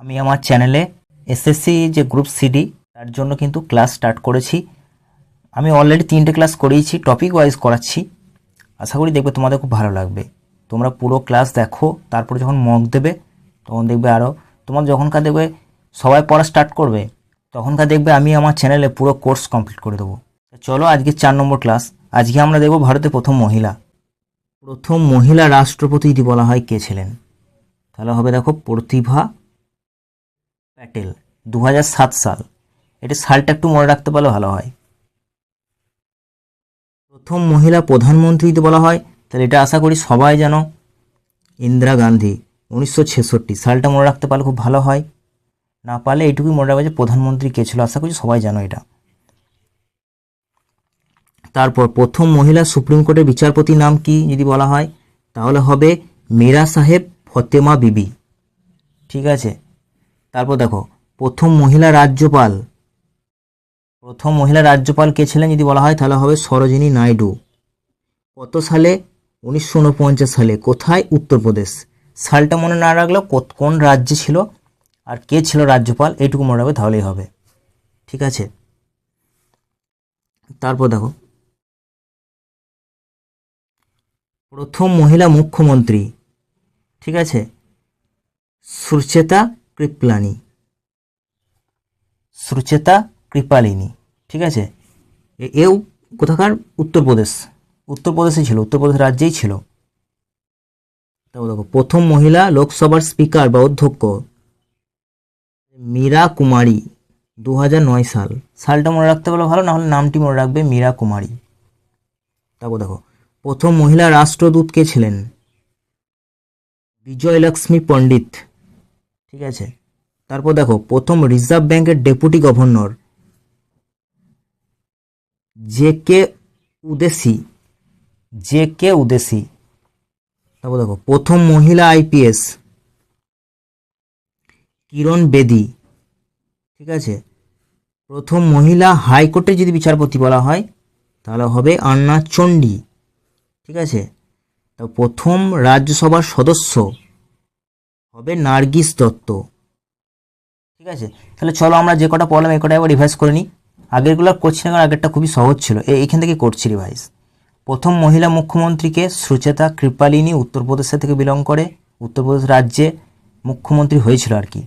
আমি আমার চ্যানেলে এসএসসি যে গ্রুপ সিডি তার জন্য কিন্তু ক্লাস স্টার্ট করেছি। আমি অলরেডি তিনটে ক্লাস করিয়েছি টপিক ওয়াইজ করাচ্ছি। আশা করি দেখবে তোমাদের খুব ভালো লাগবে। তোমরা পুরো ক্লাস দেখো, তারপরে যখন মক দেবে, তখন দেখবে আরও তোমার যখনকার দেখবে সবাই পড়া স্টার্ট করবে, তখনকার দেখবে আমি আমার চ্যানেলে পুরো কোর্স কমপ্লিট করে দেবো। চলো আজকে চার নম্বর ক্লাস আজকে আমরা দেখব ভারতের প্রথম মহিলা। প্রথম মহিলা রাষ্ট্রপতি যদি বলা হয় কে ছিলেন? তাহলে হবে দেখো প্রতিভা প্যাটেল দু হাজার সাত সাল। এটা সালটা একটু মনে রাখতে পারলে ভালো হয়। প্রথম মহিলা প্রধানমন্ত্রী যদি বলা হয়, তাহলে এটা আশা করি সবাই জানো, ইন্দিরা গান্ধী, উনিশশো ছেষট্টি। সালটা মনে রাখতে পারলে খুব ভালো হয়। না পারলে এইটুকুই মনে রাখবে যে প্রধানমন্ত্রী কে ছিল, আশা করি সবাই জানো এটা। তারপর প্রথম মহিলা সুপ্রিম কোর্টের বিচারপতির নাম কি যদি বলা হয়, তাহলে হবে মীরা সাহেব ফতেমা বিবি। ঠিক আছে? তারপর দেখো, প্রথম মহিলা রাজ্যপাল। প্রথম মহিলা রাজ্যপাল কে ছিলেন যদি বলা হয়, তাহলে হবে সরোজিনী নাইডু। কত সালে? উনিশশো উনপঞ্চাশ সালে। কোথায়? উত্তরপ্রদেশ। সালটা মনে না রাখলেও কোন রাজ্যে ছিল? আর কে ছিল রাজ্যপাল? এইটুকু মনে রাখবে, তাহলেই হবে। ঠিক আছে? তারপর দেখো। প্রথম মহিলা মুখ্যমন্ত্রী। ঠিক আছে? সুচেতা কৃপলানি। সুচেতা কৃপালিনী, ঠিক আছে? এও কোথাকার? উত্তরপ্রদেশ। উত্তরপ্রদেশে ছিল, উত্তরপ্রদেশ রাজ্যেই ছিল। তারপর দেখো, প্রথম মহিলা লোকসভার স্পিকার বা অধ্যক্ষ, মীরা কুমারী দু সাল। সালটা মনে রাখতে পারলে ভালো না হলে নামটি মনে রাখবে মীরা কুমারী। তারপর দেখো, প্রথম মহিলা রাষ্ট্রদূত কে ছিলেন? বিজয়লক্ষ্মী পণ্ডিত। ঠিক আছে? তারপর দেখো, প্রথম রিজার্ভ ব্যাংকের deputy governor J K Udeshi, J K Udeshi. তারপর দেখো, প্রথম মহিলা আইপিএস কিরণ বেদি, ঠিক আছে? প্রথম মহিলা হাইকোর্টে যদি বিচারপতি বলা হয়, তাহলে হবে আন্না চণ্ডী, ঠিক আছে? তো প্রথম রাজ্যসভার সদস্য হবে নার্গিস দত্ত। ঠিক আছে? তাহলে চলো আমরা যে কটা পড়লাম এই কটা একবার রিভাইজ করে নিই। আগেরগুলো করছি না কারণ আগেরটা খুবই সহজ ছিল। এ- এইখান থেকে করছি রিভাইজ প্রথম মহিলা মুখ্যমন্ত্রীকে সুচেতা কৃপালিনী উত্তরপ্রদেশে থেকে বিলং করে, উত্তরপ্রদেশ রাজ্যে মুখ্যমন্ত্রী হয়েছিল আর কি।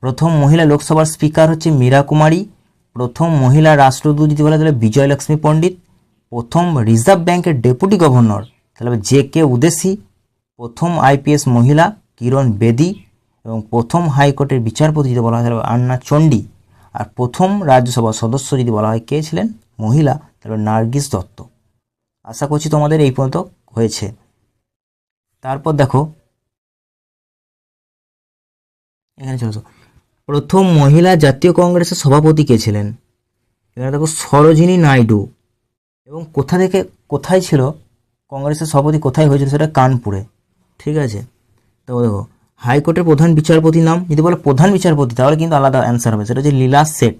প্রথম মহিলা লোকসভার স্পিকার হচ্ছে মীরা কুমারী। প্রথম মহিলা রাষ্ট্রদূত যদি বলা তাহলে বিজয়লক্ষ্মী পণ্ডিত। প্রথম রিজার্ভ ব্যাংকের ডেপুটি গভর্নর তাহলে জে কে উদেসি প্রথম আইপিএস মহিলা। কিরণ বেদি এবং প্রথম হাইকোর্টের বিচারপতি যদি বলা হয় তাহলে আন্না চণ্ডী। আর প্রথম রাজ্যসভার সদস্য যদি বলা হয় কে ছিলেন? মহিলা, তাহলে নার্গিস দত্ত। আশা করছি তোমাদের এই পর্যন্ত হয়েছে। তারপর দেখো, এখানে চলে আসো। প্রথম মহিলা জাতীয় কংগ্রেসের সভাপতি কে ছিলেন? এখানে দেখো সরোজিনী নাইডু। এবং কোথা থেকে, কোথায় ছিল? কংগ্রেসের সভাপতি কোথায় হয়েছিল সেটা কানপুরে। ঠিক আছে? তো দেখো। হাইকোর্টের প্রধান বিচারপতির নাম যদি বলে প্রধান বিচারপতি, তাহলে কিন্তু আলাদা অ্যান্সার হবে। সেটা হচ্ছে লীলা সেঠ।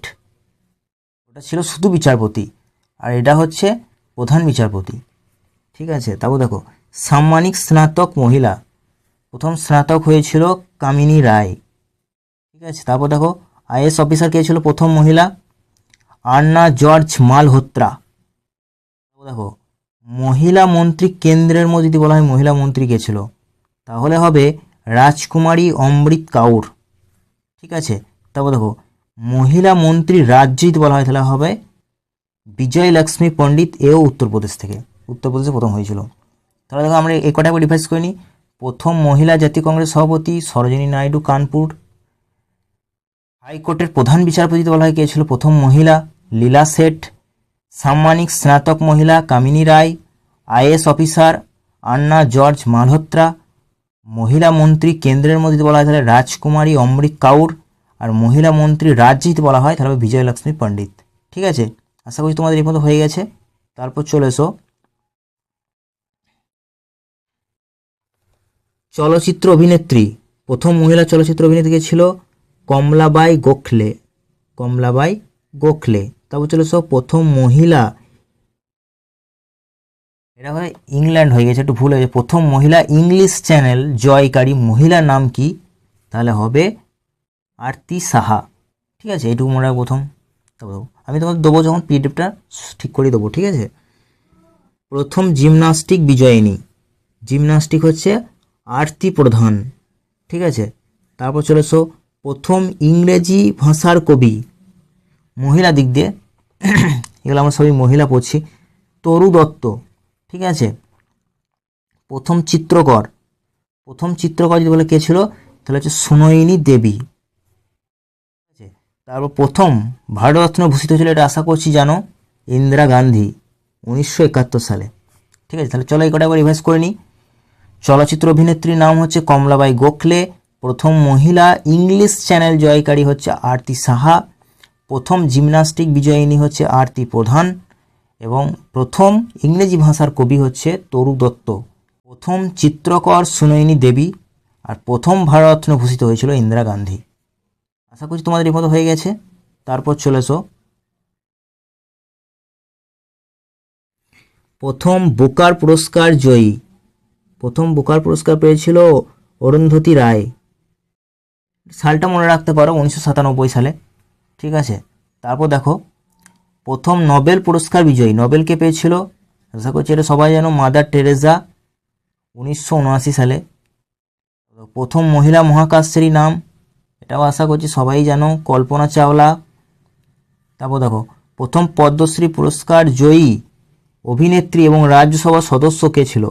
ওটা ছিল শুধু বিচারপতি, আর এটা হচ্ছে প্রধান বিচারপতি। ঠিক আছে? তারপর দেখো, সাম্মানিক স্নাতক মহিলা। প্রথম স্নাতক হয়েছিল কামিনী রায়। ঠিক আছে? তারপর দেখো আইএস অফিসার কে ছিল প্রথম মহিলা? আন্না জর্জ মালহোত্রা। দেখো, মহিলা মন্ত্রী কেন্দ্রের মধ্যে যদি বলা হয় মহিলা মন্ত্রী কে ছিল? তাহলে হবে রাজকুমারী অমৃত কাউর। ঠিক আছে? তারপর দেখো, মহিলা মন্ত্রী রাজ্য যদি বলা হয়, তাহলে হবে বিজয় লক্ষ্মী পণ্ডিত, এও উত্তরপ্রদেশ থেকে। উত্তরপ্রদেশে প্রথম হয়েছিল। তাহলে দেখো, আমরা এই কটা রিভাইজ করে নিই প্রথম মহিলা জাতীয় কংগ্রেস সভাপতি সরোজিনী নাইডু, কানপুর। হাইকোর্টের প্রধান বিচারপতি বলা হয়, কে ছিল? প্রথম মহিলা লীলা শেঠ সাম্মানিক স্নাতক মহিলা Kamini Roy IAS officer Anna George Malhotra মহিলা মন্ত্রী কেন্দ্রের মধ্যে বলা হয় তাহলে রাজকুমারী অমৃত কাউর আর মহিলা মন্ত্রী রাজ্য বলা হয়, তাহলে বিজয়লক্ষ্মী পণ্ডিত। ঠিক আছে? আশা করি তোমাদের এই মতো হয়ে গেছে। তারপর চলে এসো। চলচ্চিত্র অভিনেত্রী, প্রথম মহিলা চলচ্চিত্র অভিনেত্রী ছিল কমলাবাই গোখলে। কমলাবাই গোখলে। তারপর চলে এসো, প্রথম মহিলা এটা হয় ইংল্যান্ড হয়ে গেছে, একটু ভুল হয়েছে প্রথম মহিলা ইংলিশ চ্যানেল জয়কারী, মহিলার নাম কি? তাহলে হবে আরতি সাহা। ঠিক আছে, এইটুকু মনে রাখ প্রথম। আমি তোমাদের দেবো যখন পিডিএফটা ঠিক করে দেবো, ঠিক আছে? প্রথম জিমনাস্টিক বিজয়িনী। জিমনাস্টিক হচ্ছে আরতি প্রধান, ঠিক আছে? তারপর চলে এসো, প্রথম ইংরেজি ভাষার কবি। মহিলা দিক দিয়ে, এগুলো আমরা সবই মহিলা পড়ছি। তরু দত্ত ঠিক আছে? প্রথম চিত্রকর। প্রথম চিত্রকর যদি বলে কে ছিল? তাহলে হচ্ছে সুনয়নী দেবী। ঠিক আছে? তারপর প্রথম ভারতরত্ন ভূষিত ছিল এটা আশা করছি জানো, ইন্দিরা গান্ধী, উনিশশো একাত্তর সালে। ঠিক আছে? তাহলে চলো এই কটা একবার রিভাইজ করে নিই। চলচ্চিত্র অভিনেত্রীর নাম হচ্ছে কমলাবাই গোখলে, প্রথম মহিলা ইংলিশ চ্যানেল জয়কারী হচ্ছে আরতি সাহা, প্রথম জিমনাস্টিক বিজয়িনী হচ্ছে আরতি প্রধান। এবং প্রথম ইংরেজি ভাষার কবি হচ্ছে তরু দত্ত। প্রথম চিত্রকর সুনয়নী দেবী আর প্রথম ভারতরত্ন ভূষিত হয়েছিল ইন্দিরা গান্ধী। আশা করছি তোমাদের এই মতো হয়ে গেছে। তারপর চলে এসো। প্রথম বোকার পুরস্কার জয়ী। প্রথম বোকার পুরস্কার পেয়েছিল অরুন্ধতী রায়। সালটা মনে রাখতে পারো, উনিশশো সাতানব্বই সালে। ঠিক আছে? তারপর দেখো। প্রথম নোবেল পুরস্কার বিজয়ী। নোবেলকে পেয়েছিল? আশা করছি এটা সবাই জানো, মাদার টেরেজা উনিশশো উনআশি সালে। প্রথম মহিলা মহাকাশচারী নাম, এটাও আশা করছি সবাই জানো, কল্পনা চাওলা। তারপর দেখো, প্রথম পদ্মশ্রী পুরস্কার জয়ী অভিনেত্রী এবং রাজ্যসভা সদস্য কে ছিল?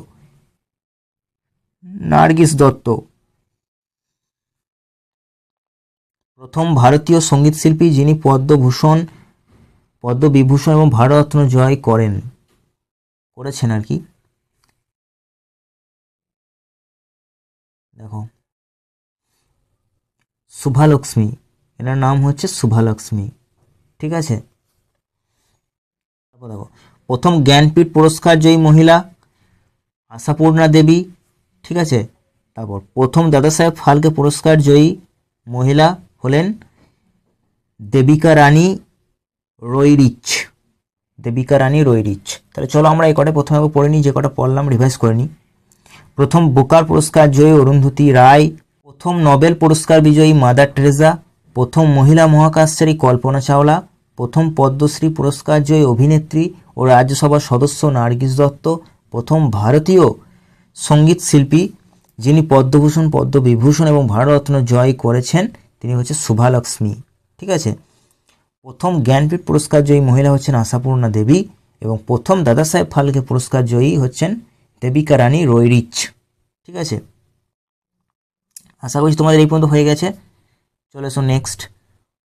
নার্গিস দত্ত। প্রথম ভারতীয় সঙ্গীতশিল্পী যিনি পদ্মভূষণ পদ্মবিভূষণ এবং ভারতরত্ন জয় করেন। করেছেন আর কি। দেখো। শুভালক্ষ্মী। এনার নাম হচ্ছে শুভালক্ষ্মী। ঠিক আছে? দেখো। প্রথম জ্ঞানপীঠ পুরস্কার জয়ী মহিলা আশাপূর্ণা দেবী। ঠিক আছে? তারপর প্রথম দাদাসাহেব ফালকে পুরস্কার জয়ী মহিলা হলেন দেবিকা রানী রৈরিচ দেবিকা রানী রৈরিচ তাহলে চলো আমরা এই কটা প্রথমে পড়ে নিই, যে কটা পড়লাম রিভাইজ করে নিই। প্রথম বুকার পুরস্কার জয়ী অরুন্ধতী রায়, প্রথম নোবেল পুরস্কার বিজয়ী মাদার টেরেজা প্রথম মহিলা মহাকাশচারী কল্পনা চাওলা, প্রথম পদ্মশ্রী পুরস্কার জয়ী অভিনেত্রী ও রাজ্যসভার সদস্য নার্গিস দত্ত, প্রথম ভারতীয় সংগীত শিল্পী যিনি পদ্মভূষণ, পদ্মবিভূষণ এবং ভারতরত্ন জয় করেছেন, তিনি হচ্ছে শুভালক্ষ্মী। ঠিক আছে? প্রথম জ্ঞানপীঠ পুরস্কার জয়ী মহিলা হচ্ছেন আশাপূর্ণা দেবী এবং প্রথম দাদাসাহেব ফালকে পুরস্কার জয়ী হচ্ছেন দেবিকা রানী রৈরিচ ঠিক আছে? আশা করছি তোমাদের এই পর্যন্ত হয়ে গেছে। চলে এসো নেক্সট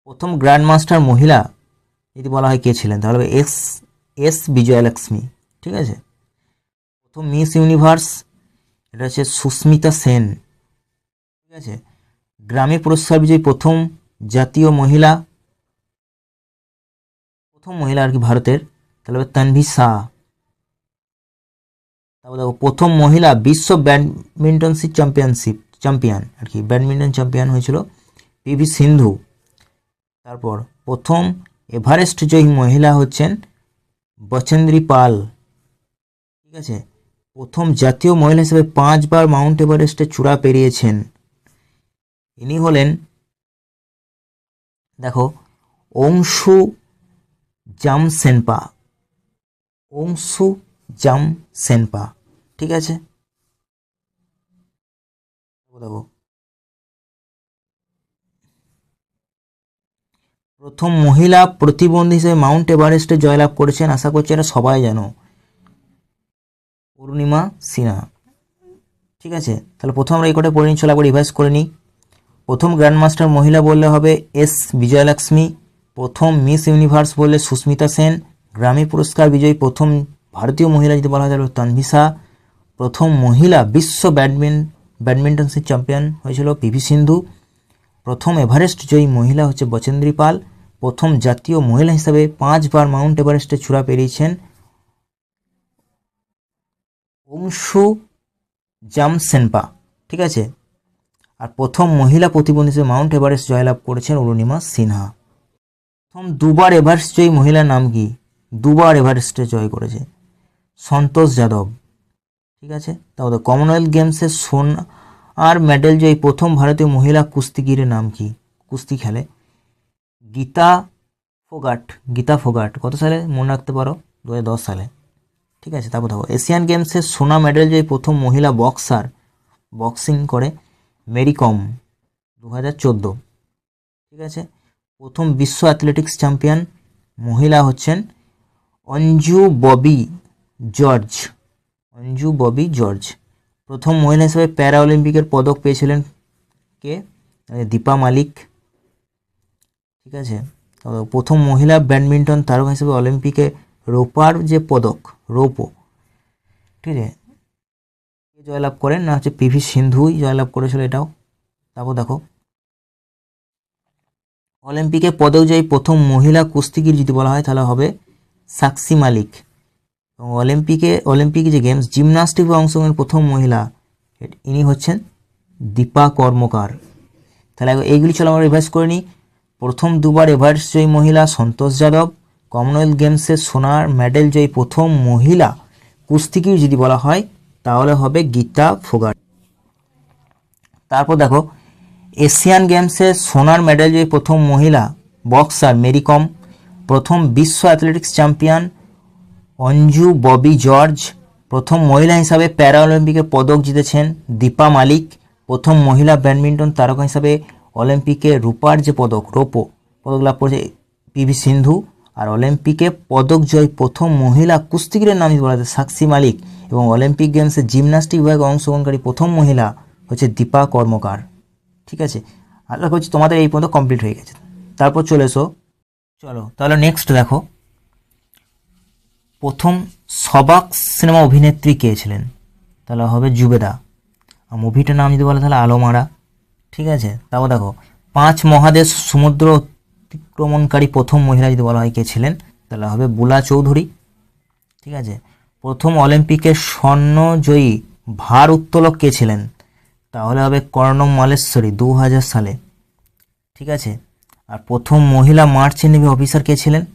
প্রথম গ্র্যান্ড মাস্টার মহিলা, যদি বলা হয় কে ছিলেন? তাহলে এস এস বিজয়লক্ষ্মী। ঠিক আছে? প্রথম মিস ইউনিভার্স এটা হচ্ছে সুস্মিতা সেন। ঠিক আছে? গ্রামে পুরস্কার বিজয়ী প্রথম জাতীয় মহিলা প্রথম মহিলা আর কি ভারতের, তাহলে তানভি শাহ। তারপর দেখো, প্রথম মহিলা বিশ্ব ব্যাডমিন্টনশিপ চ্যাম্পিয়নশিপ, চ্যাম্পিয়ন আর কি, ব্যাডমিন্টন চ্যাম্পিয়ন হয়েছিল পিভি সিন্ধু। তারপর প্রথম এভারেস্ট জয়ী মহিলা হচ্ছেন বচেন্দ্রী পাল। ঠিক আছে? প্রথম জাতীয় মহিলা হিসেবে পাঁচবার মাউন্ট এভারেস্টে চূড়া পেরিয়েছেন। ইনি হলেন, দেখো, অংশু জাম সেনপা। অংশু জাম সেনপা। ঠিক আছে? প্রথম মহিলা প্রতিবন্ধী হিসেবে মাউন্ট এভারেস্টে জয়লাভ করেছেন, আশা করছি এটা সবাই জানো। পূর্ণিমা সিনহা। ঠিক আছে? তাহলে প্রথম আমরা এই কটা পড়ে চলো একবার রিভাইজ করে নিই। প্রথম গ্র্যান্ডমাস্টার মহিলা বললে হবে এস বিজয়লক্ষ্মী প্রথম মিস ইউনিভার্স বললে সুস্মিতা সেন গ্রামী পুরস্কার বিজয়ী প্রথম ভারতীয় মহিলা যদি বলা তাহলে তানভিসা প্রথম মহিলা বিশ্ব ব্যাডমিন ব্যাডমিন্টনশিপ চ্যাম্পিয়ন হয়েছিল পিভি সিন্ধু। প্রথম এভারেস্ট জয়ী মহিলা হচ্ছে বচেন্দ্রী পাল। প্রথম জাতীয় মহিলা হিসাবে পাঁচবার মাউন্ট এভারেস্টে চূড়া পেরিয়েছেন অংশু জামসেনপা, ঠিক আছে? আর প্রথম মহিলা প্রতিবন্ধী হিসেবে মাউন্ট এভারেস্ট জয়লাভ করেছেন অরুণিমা সিনহা। প্রথম দুবার এভারেস্ট জয়ী মহিলার নাম কি? দুবার এভারেস্টে জয় করেছে। সন্তোষ যাদব। ঠিক আছে? তারপরে কমনওয়েলথ গেমসে সোন আর মেডেল জয়ী প্রথম ভারতীয় মহিলা কুস্তিগিরের নাম কি? কুস্তি খেলে। গীতা ফোগাট। গীতা ফোগাট। কত সালে? মনে রাখতে পারো। দু সালে। ঠিক আছে? তারপর দেখো। এশিয়ান গেমসের সোনা মেডেল জয়ী প্রথম মহিলা বক্সার বক্সিং করে মেরি কম দু হাজার চোদ্দ। ঠিক আছে? প্রথম বিশ্ব অ্যাথলেটিক্স চ্যাম্পিয়ন মহিলা হচ্ছেন Anju Bobby George. Anju Bobby George. প্রথম মহিলা হিসেবে প্যারা অলিম্পিকের পদক পেয়েছিলেন কে? আহ, দীপা মালিক। ঠিক আছে? প্রথম মহিলা ব্যাডমিন্টন তারকা হিসেবে অলিম্পিকে রোপার যে পদক রৌপো। ঠিক আছে? কে জয়লাভ করেন? না হচ্ছে পিভি সিন্ধুই জয়লাভ করেছিল এটাও। তারপর দেখো। অলিম্পিকে পদক জয়ী প্রথম মহিলা কুস্তিগির যদি বলা হয়, তাহলে হবে সাক্ষী মালিক। এবং অলিম্পিকে, অলিম্পিক যে গেমস জিমনাস্টিকে অংশগ্রহণের প্রথম মহিলা, ইনি হচ্ছেন দীপা কর্মকার। তাহলে এইগুলি চলো আমরা রিভাইজ করে নিই। প্রথম দুবার এভারেস্ট জয়ী মহিলা সন্তোষ যাদব কমনওয়েলথ গেমসে সোনার মেডেল জয়ী প্রথম মহিলা কুস্তিগির যদি বলা হয়, তাহলে হবে গীতা ফোগাট। তারপর দেখো এশিয়ান গেমসে সোনার মেডেল জয়ী প্রথম মহিলা বক্সার মেরি কম, প্রথম বিশ্ব athletics champion Anju Bobby George, প্রথম মহিলা হিসাবে প্যারা অলিম্পিকে পদক জিতেছেন দীপা মালিক, প্রথম মহিলা ব্যাডমিন্টন তারকা হিসাবে অলিম্পিকে রূপার যে পদক, রৌপো, পদক লাভ করেছে পিভি সিন্ধু। আর অলিম্পিকে পদক জয় প্রথম মহিলা কুস্তিগিরের নাম বলা যায় সাক্ষী মালিক এবং অলিম্পিক গেমসে জিমনাস্টিক বিভাগে অংশগ্রহণকারী প্রথম মহিলা হচ্ছে দীপা কর্মকার। ঠিক আছে? আশা করছি তোমাদের এই পর্যন্ত কমপ্লিট হয়ে গেছে। তারপর চলে এসো। চলো, তাহলে নেক্সট দেখো। প্রথম সবাক সিনেমা অভিনেত্রী কে ছিলেন? তাহলে হবে জুবেদা। আর মুভিটার নাম যদি বলে তাহলে আলোমারা। ঠিক আছে? তারপর দেখো, পাঁচ মহাদেশ সমুদ্র অতিক্রমণকারী প্রথম মহিলা যদি বলা হয় কে ছিলেন? তাহলে হবে বুলা চৌধুরী। ঠিক আছে? প্রথম অলিম্পিকে স্বর্ণজয়ী ভার উত্তোলক কে ছিলেন? তাহলে হবে কর্ণম মালেশ্বরী দু হাজার সালে। ঠিক আছে? আর প্রথম মহিলা মার্চেন্ট নেভি অফিসার কে ছিলেন?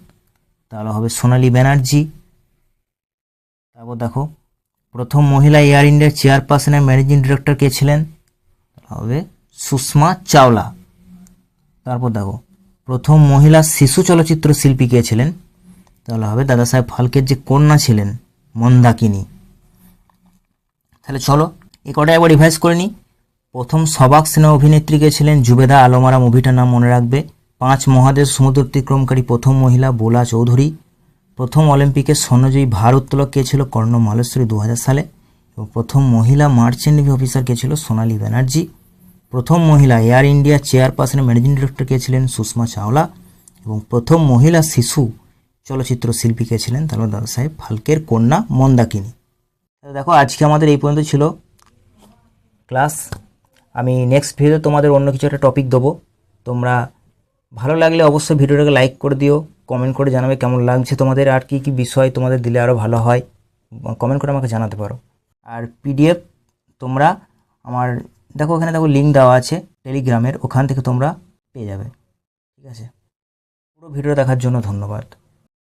তাহলে হবে সোনালী ব্যানার্জি। তারপর দেখো, প্রথম মহিলা এয়ার ইন্ডিয়ার চেয়ারপারসনের ম্যানেজিং ডিরেক্টর কে ছিলেন? হবে সুষমা চাওলা। তারপর দেখো, প্রথম মহিলা শিশু চলচ্চিত্র শিল্পী কে ছিলেন? তাহলে হবে দাদা সাহেব ফালকের যে কন্যা ছিলেন, মন্দাকিনী। তাহলে চলো, এ কটা একবার রিভাইজ করে নিই। প্রথম সবাক সিনেমা অভিনেত্রী কে ছিলেন জুবেদা আলোমারা মুভিটার নাম মনে রাখবে। পাঁচ মহাদেশ সমুদ্র অতিক্রমকারী প্রথম মহিলা বোলা চৌধুরী। প্রথম অলিম্পিকে স্বর্ণজয়ী ভার উত্তোলক কে ছিল কর্ণ মালেশ্বরী দু সালে এবং প্রথম মহিলা মার্চেন্ট নেভি অফিসার কে ছিল সোনালী ব্যানার্জি। প্রথম মহিলা এয়ার ইন্ডিয়া চেয়ারপারসনের ম্যানেজিং ডিরেক্টর কে ছিলেন সুষমা চাওলা এবং প্রথম মহিলা শিশু চলচ্চিত্র শিল্পী কে ছিলেন তাহলে দাদা সাহেব ফালকের কন্যা মন্দাকিনী। দেখো, আজকে আমাদের এই পর্যন্ত ছিল ক্লাস আমি নেক্সট ভিডিওতে তোমাদের অন্য কিছু একটা টপিক দেবো। তোমরা ভালো লাগলে অবশ্যই ভিডিওটাকে লাইক করে দিও কমেন্ট করে জানাবে কেমন লাগছে তোমাদের, আর কি কি বিষয় তোমাদের দিলে আরও ভালো হয় কমেন্ট করে আমাকে জানাতে পারো। আর পিডিএফ তোমরা আমার, দেখো ওখানে দেখো লিঙ্ক দেওয়া আছে টেলিগ্রামের ওখান থেকে তোমরা পেয়ে যাবে। ঠিক আছে? পুরো ভিডিও দেখার জন্য ধন্যবাদ।